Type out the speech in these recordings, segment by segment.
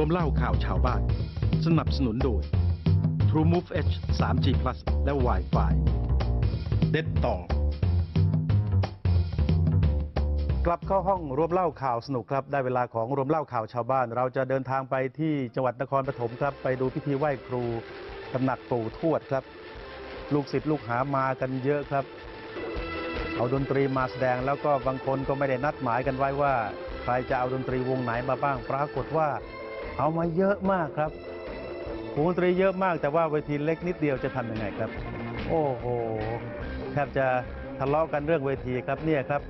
วมเล่าข่าวชาวบ้าน สนับสนุนโดย True Move H 3G Plus และ Wi-Fi เด็ดต่อกลับเข้าห้องรวมเล่าข่าวสนุกครับ ได้เวลาของรวมเล่าข่าวชาวบ้าน เราจะเดินทางไปที่จังหวัดนครปฐมครับ ไปดูพิธีไหว้ครูตำหนักปู่ทวดครับ ลูกศิษย์ลูกหามากันเยอะครับ เอาดนตรีมาแสดงแล้วก็บางคนก็ไม่ได้นัดหมายกันไว้ว่า ใครจะเอาดนตรีวงไหนมาบ้าง ปรากฏว่า เอามาเยอะมากครับวงดนตรีเยอะมากแต่ว่าเวทีเล็กนิดเดียวจะทำยังไงครับ โอ้โหแทบจะทะเลาะกันเรื่องเวทีครับเนี่ยครับ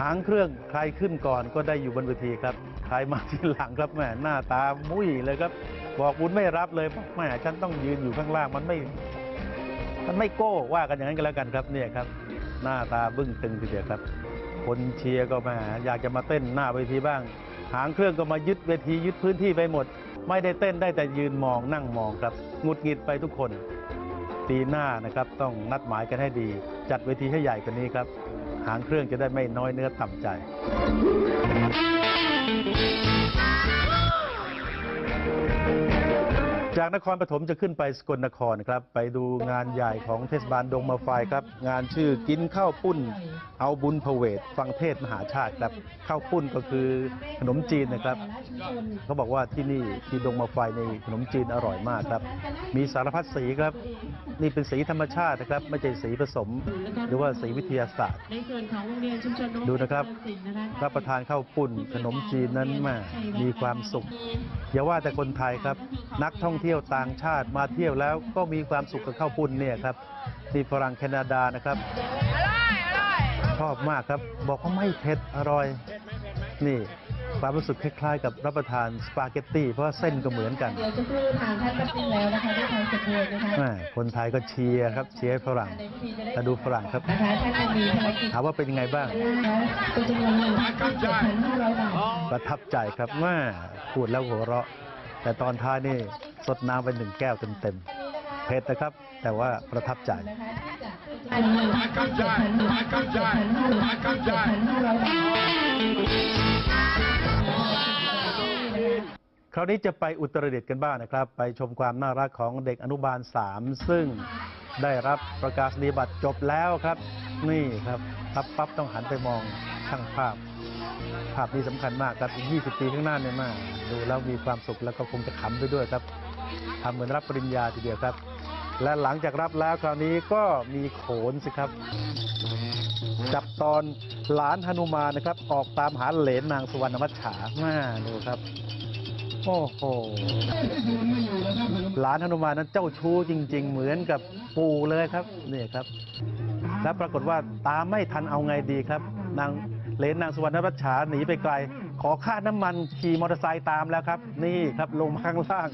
หางเครื่องใครขึ้นก่อนก็ได้อยู่บนเวทีครับใครมาทีหลังครับแหมหน้าตามุ้ยเลยครับ บอกบุญไม่รับเลยบอกแหมฉันต้องยืนอยู่ข้างล่างมันไม่ มันไม่โก้ว่ากันอย่างนั้นก็แล้วกันครับเนี่ยครับ หน้าตาบึ้งตึงทีเดียวครับ คนเชียร์ก็แมาอยากจะมาเต้นหน้าเวทีบ้าง หางเครื่องก็มายึดเวทียึดพื้นที่ไปหมด ไม่ได้เต้นได้แต่ยืนมองนั่งมองครับงุดหงิดไปทุกคนปีหน้านะครับต้องนัดหมายกันให้ดี จัดเวทีให้ใหญ่กว่านี้ครับ หางเครื่องจะได้ไม่น้อยเนื้อต่ำใจ จากนครปฐมจะขึ้นไปสกลนครครับ ไปดูงานใหญ่ของเทศบาลดงมาไฟครับ งานชื่อกินข้าวปุ้น เอาบุญพเวทฟังเทศมหาชาติครับข้าวปุ้นก็คือขนมจีนนะครับ เขาบอกว่าที่นี่ที่ดงมาไฟในขนมจีนอร่อยมากครับ มีสารพัดสีครับ นี่เป็นสีธรรมชาตินะครับ ไม่ใช่สีผสม หรือว่าสีวิทยาศาสตร์ ดูนะครับรับประทานข้าวปุ้นขนมจีนนั้นม่มีความสุขอย่าว่าแต่คนไทยครับนักท่องเที่ยวต่างชาติมาเที่ยวแล้วก็มีความสุขกับข้าวปุ้นเนี่ยครับนี่ฝรั่งแคนาดานะครับชอบมากครับ บอกว่าไม่เผ็ดอร่อย นี่ความรู้สึกคล้ายๆ กับรับประทานสปาเกตตี้เพราะว่าเส้นก็เหมือนกันเดี๋ยวจะพูดทางท่านก็สิ้นแล้วนะคะด้วยความสมบูรณ์นะคะแม่คนไทยก็เชียร์ครับเชียร์ให้ฝรั่งในพิธีจะได้แต่ดูฝรั่งครับนะคะท่านจะมีภารกิจถามว่าเป็นยังไงบ้างนะคะเป็นจำนวนเงินที่7,500บาทประทับใจครับแม่พูดแล้วหัวเราะ แต่ตอนท้ายนี่สดน้ำไปหนึ่งแก้วเต็มๆเผ็ดนะครับ แต่ว่าประทับใจนะคะที่จะเป็นเงินที่7,500บาทคราวนี้จะไปอุตรดิตถ์กันบ้างนะครับ ไปชมความน่ารักของเด็กอนุบาล 3 ซึ่งได้รับประกาศนียบัตรจบแล้วครับ นี่ครับปั๊บปั๊บต้องหันไปมองช่างภาพ ภาพนี้สำคัญมากครับอีก 20 ปีข้างหน้าเนี่ยมากดูแล้วมีความสุขแล้วก็คงจะขำไปด้วยครับทำเหมือนรับปริญญาทีเดียวครับ และหลังจากรับแล้วคราวนี้ก็มีโขนสิครับ จับตอนหลานหนุมานนะครับ ออกตามหาเหลนนางสุวรรณมัจฉามาดูครับโอ้โหหลานหนุมานนั้นเจ้าชู้จริง ๆ เหมือนกับปู่เลยครับนี่ครับ และปรากฏว่าตามไม่ทันเอาไงดีครับ นาง เลนนางสุวรรณรัชฉาหนีไปไกล ขอค่าน้ำมันขี่มอเตอร์ไซค์ตามแล้วครับ นี่ครับลงมาข้างล่าง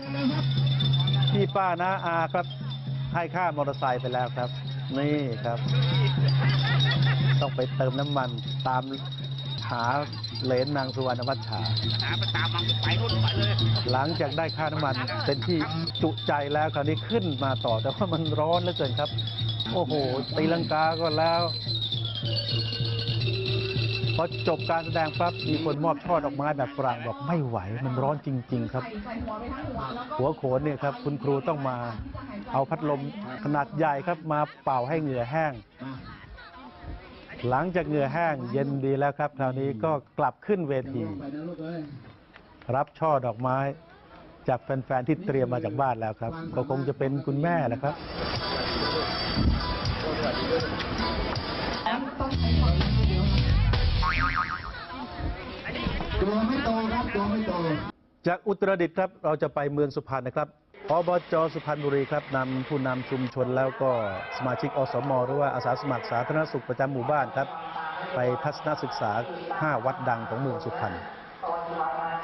พี่ป้านะอาครับให้ค่ามอเตอร์ไซค์ไปแล้วครับ นี่ครับ ต้องไปเติมน้ำมันตามหาเลนนางสุวรรณวัชฉาหาไปตามมันไปนู่นไปเลยหลังจากได้ค่าน้ำมันเป็นที่จุใจแล้วคราวนี้ขึ้นมาต่อแต่ว่ามันร้อนเหลือเกินครับ โอ้โหตีลังกาก็แล้ว พอจบการแสดงปั๊บมีคนมอบช่อดอกไม้แบบฝรั่งบอกไม่ไหวมันร้อนจริง ๆ ครับ หัวโขนเนี่ยครับคุณครูต้องมาเอาพัดลมขนาดใหญ่ครับมาเป่าให้เหงื่อแห้ง หลังจากเหงื่อแห้งเย็นดีแล้วครับ คราวนี้ก็กลับขึ้นเวที รับช่อดอกไม้จากแฟน ๆ ที่เตรียมมาจากบ้านแล้วครับ ก็คงจะเป็นคุณแม่แหละครับ จากอุตรดิตถ์ครับเราจะไปเมืองสุพรรณนะครับอบจสุพรรณบุรีครับนำผู้นำชุมชนแล้วก็สมาชิกอสมหรือว่าอาสาสมัครสาธารณสุขประจำหมู่บ้านครับ ไปทัศนศึกษา 5 วัดดังของเมืองสุพรรณ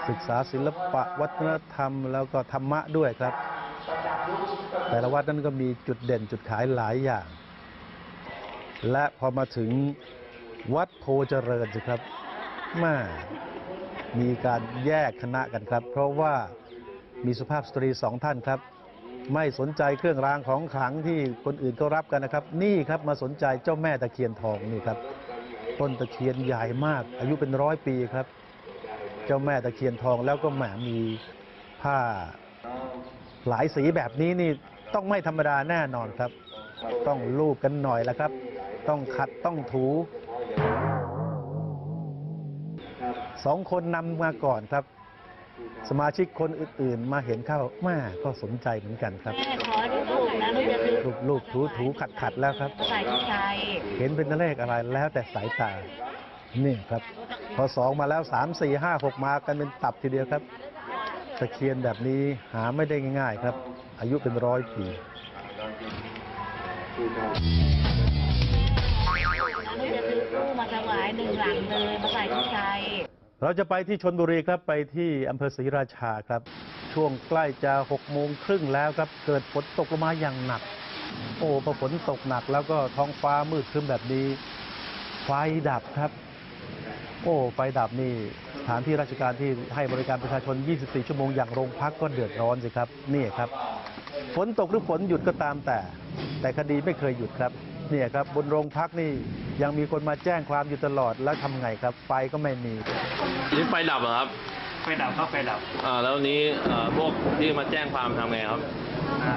ศึกษาศิลปะวัฒนธรรม แล้วก็ธรรมะด้วยครับ แต่ละวัดนั้นก็มีจุดเด่นจุดขายหลายอย่าง และพอมาถึงวัดโพเจริญสิครับมา มีการแยกคณะกันครับ เพราะว่ามีสุภาพสตรีสองท่านครับ ไม่สนใจเครื่องรางของขลังที่คนอื่นก็รับกันนะครับ นี่ครับมาสนใจเจ้าแม่ตะเคียนทองนี่ครับ ต้นตะเคียนใหญ่มาก อายุเป็นร้อยปีครับ เจ้าแม่ตะเคียนทองแล้วก็แหมมีผ้าหลายสีแบบนี้นี่ต้องไม่ธรรมดาแน่นอนครับ ต้องลูบกันหน่อยแล้วครับ ต้องขัดต้องถู สองคนนำมาก่อนครับ สมาชิกคนอื่นๆ มาเห็นเข้าแม่ก็สนใจเหมือนกันครับแม่ขอที่ลูกนะลูกจะซื้อลูบลูบถูถูขัดขัดแล้วครับ ใส่ที่ใจเห็นเป็นเลขอะไรแล้วแต่สายตา นี่ครับ พอสองมาแล้วสามสี่ห้าหกมากันเป็นตับทีเดียวครับตะเคียนแบบนี้หาไม่ได้ง่าย ๆ ครับ อายุเป็นร้อยปีลูกจะซื้อตู้มาถวายหนึ่งหลังเลยมาใส่ที่ใจ เราจะไปที่ชนบุรีครับไปที่อำเภอศรีราชาครับ ช่วงใกล้จะหกโมงครึ่งแล้วครับ เกิดฝนตกลงมาอย่างหนัก โอ้พอฝนตกหนักแล้วก็ท้องฟ้ามืดครึ้มแบบนี้ ไฟดับครับ โอ้ไฟดับนี่สถานที่ราชการที่ให้บริการประชาชน 24 ชั่วโมงอย่างโรงพักก็เดือดร้อนสิครับนี่ครับ ฝนตกหรือฝนหยุดก็ตามแต่ แต่คดีไม่เคยหยุดครับ เนี่ยครับบนโรงพักนี่ยังมีคนมาแจ้งความอยู่ตลอดแล้วทำไงครับ ไฟก็ไม่มีนี่ไฟดับเหรอครับไฟดับครับไฟดับอ่าแล้วนี้เอ่อพวกที่มาแจ้งความทำไงครับอ่า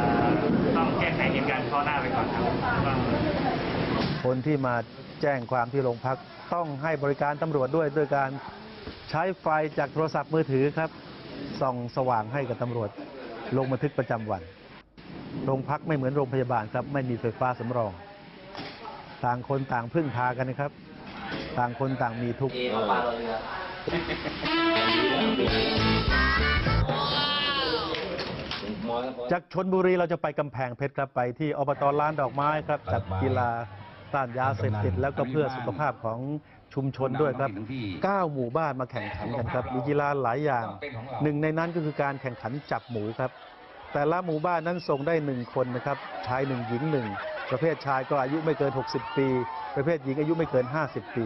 ต้องแก้ไขเหตุการณ์ข้อหน้าไปก่อนครับต้องคนที่มาแจ้งความที่โรงพักต้องให้บริการตำรวจด้วยด้วยการใช้ไฟจากโทรศัพท์มือถือครับส่องสว่างให้กับตำรวจ ลงบันทึกประจำวัน โรงพักไม่เหมือนโรงพยาบาลครับ ไม่มีไฟฟ้าสำรอง ต่างคนต่างพึ่งพากันนะครับ ต่างคนต่างมีทุกข์จากชนบุรีเราจะไปกำแพงเพชรครับไปที่อบตล้านดอกไม้ครับจัดกีฬาต้านยาเสพติดแล้วก็เพื่อสุขภาพของชุมชนด้วยครับ 9 หมู่บ้านมาแข่งขันกันครับ มีกีฬาหลายอย่าง หนึ่งในนั้นก็คือการแข่งขันจับหมูครับ แต่ละหมู่บ้านนั้นส่งได้หนึ่งคนนะครับ ชายหนึ่งหญิงหนึ่ง ประเภทชายก็อายุไม่เกิน 60 ปี ประเภทหญิงอายุไม่เกิน 50 ปี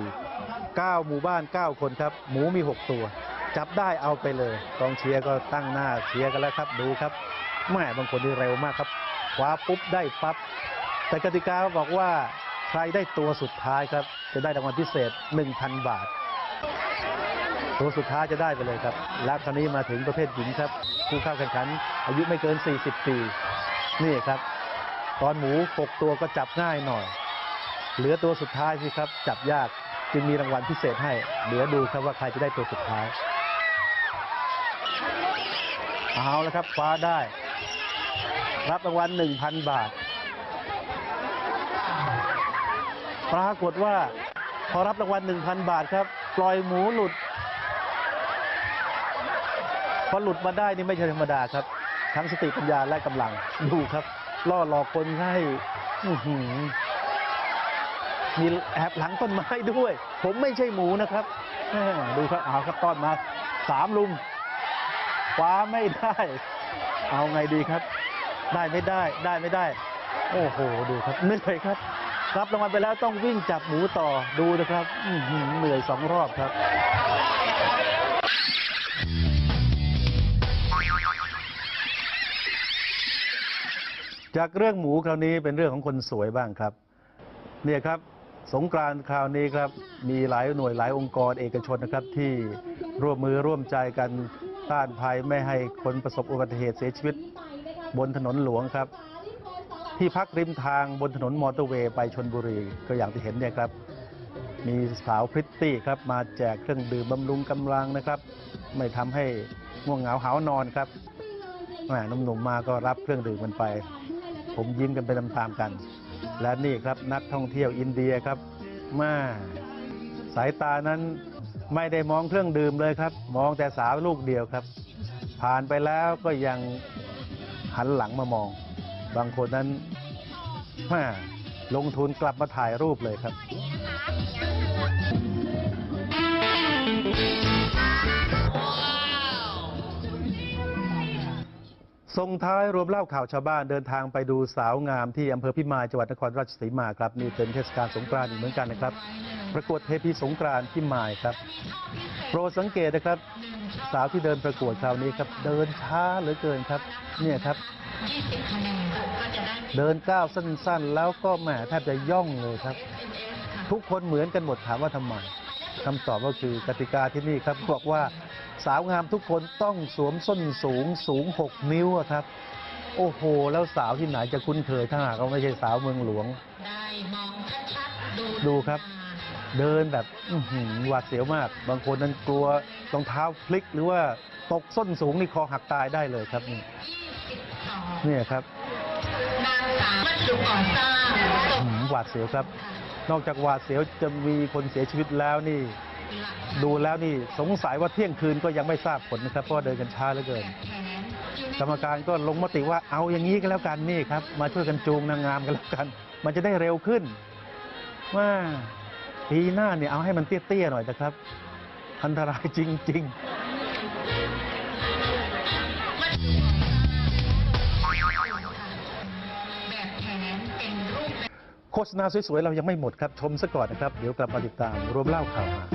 9 หมู่บ้าน 9 คนครับ หมูมี 6 ตัว จับได้เอาไปเลยกองเชียร์ก็ตั้งหน้าเชียร์กันแล้วครับดูครับแม่บางคนนี่เร็วมากครับคว้าปุ๊บได้ปั๊บแต่กติกาบอกว่าใครได้ตัวสุดท้ายครับ จะได้รางวัลพิเศษ 1,000 บาท ตัวสุดท้ายจะได้ไปเลยครับแล้วคราวนี้มาถึงประเภทหญิงครับ ผู้เข้าแข่งขันอายุไม่เกิน 40 ปี นี่ครับ ตอนหมู 6 ตัวก็จับง่ายหน่อย เหลือตัวสุดท้ายสิครับ จับยากจึงมีรางวัลพิเศษให้ เดี๋ยวดูครับว่าใครจะได้ตัวสุดท้าย เอาแล้วครับคว้าได้ รับรางวัล 1,000 บาท ปรากฏว่าพอรับรางวัล 1,000 บาทครับ ปล่อยหมูหลุด พอหลุดมาได้นี่ไม่ใช่ธรรมดาครับ ทั้งสติปัญญาและกำลังดูครับ ล่อหลอกคนให้มีแอบหลังต้นไม้ด้วย ผมไม่ใช่หมูนะครับดูครับเอาครับต้อนมาสามลุมคว้าไม่ได้ เอาไงดีครับ ได้ไม่ได้ได้ไม่ได้ โอ้โหดูครับเหนื่อยครับ รับรางวัลไปแล้วต้องวิ่งจับหมูต่อดูนะครับเหนื่อยสองรอบครับ จากเรื่องหมูคราวนี้เป็นเรื่องของคนสวยบ้างครับ เนี่ยครับสงกรานต์คราวนี้ครับมีหลายหน่วยหลายองค์กรเอกชนนะครับที่ร่วมมือร่วมใจกันต้านภัยไม่ให้คนประสบอุบัติเหตุเสียชีวิต บนถนนหลวงครับ ที่พักริมทางบนถนนมอเตอร์เวย์ไปชนบุรีก็อย่างที่เห็นเนี่ยครับ มีสาวพริตตี้ครับมาแจกเครื่องดื่มบำรุงกำลังนะครับ ไม่ทำให้ง่วงเหงาหาวนอนครับแหมหนุ่มๆมาก็รับเครื่องดื่มกันไป ผมยิ้มกันไปตามๆกัน และนี่ครับนักท่องเที่ยวอินเดียครับมาสายตานั้นไม่ได้มองเครื่องดื่มเลยครับ มองแต่สาวลูกเดียวครับ ผ่านไปแล้วก็ยังหันหลังมามอง บางคนนั้นม่ลงทุนกลับมาถ่ายรูปเลยครับ ส่งท้ายรวมเล่าข่าวชาวบ้านเดินทางไปดูสาวงามที่อำเภอพิมายจังหวัดนครราชสีมาครับนี่เป็นเทศกาลสงกรานต์อีกเหมือนกันนะครับ ประกวดเทพีสงกรานต์พิมายครับโปรดสังเกตนะครับ สาวที่เดินประกวดคราวนี้ครับ เดินช้าเหลือเกินครับ เนี่ยครับ เดินก้าวสั้นๆ แล้วก็แหมแทบจะย่องเลยครับ ทุกคนเหมือนกันหมดถามว่าทำไมคำตอบก็คือกติกาที่นี่ครับบอกว่า สาวงามทุกคนต้องสวมส้นสูงสูง 6 นิ้วอะครับ โอ้โห แล้วสาวที่ไหนจะคุ้นเคยถ้าหากว่าไม่ใช่สาวเมืองหลวง ดูครับ เดินแบบอื้อหือหวาดเสียวมาก บางคนนั้นกลัวรองเท้าพลิกหรือว่าตกส้นสูงนี่คอหักตายได้เลยครับนี่เนี่ยครับอื้อหือหวาดเสียวครับ นอกจากหวาดเสียวจะมีคนเสียชีวิตแล้วนี่ ดูแล้วนี่สงสัยว่าเที่ยงคืนก็ยังไม่ทราบผลนะครับเพราะว่าเดินกันช้าเหลือเกิน กรรมการก็ลงมติว่าเอาอย่างนี้ก็แล้วกันนี่ครับ มาช่วยกันจูงนางงามกันแล้วกัน มันจะได้เร็วขึ้น ว่าปีหน้าเนี่ยเอาให้มันเตี้ยๆหน่อยนะครับ อันตรายจริง ๆโฆษณาสวยๆ เรายังไม่หมดครับ ชมซะก่อนนะครับ เดี๋ยวกลับมาติดตามรวมเล่าข่าวมา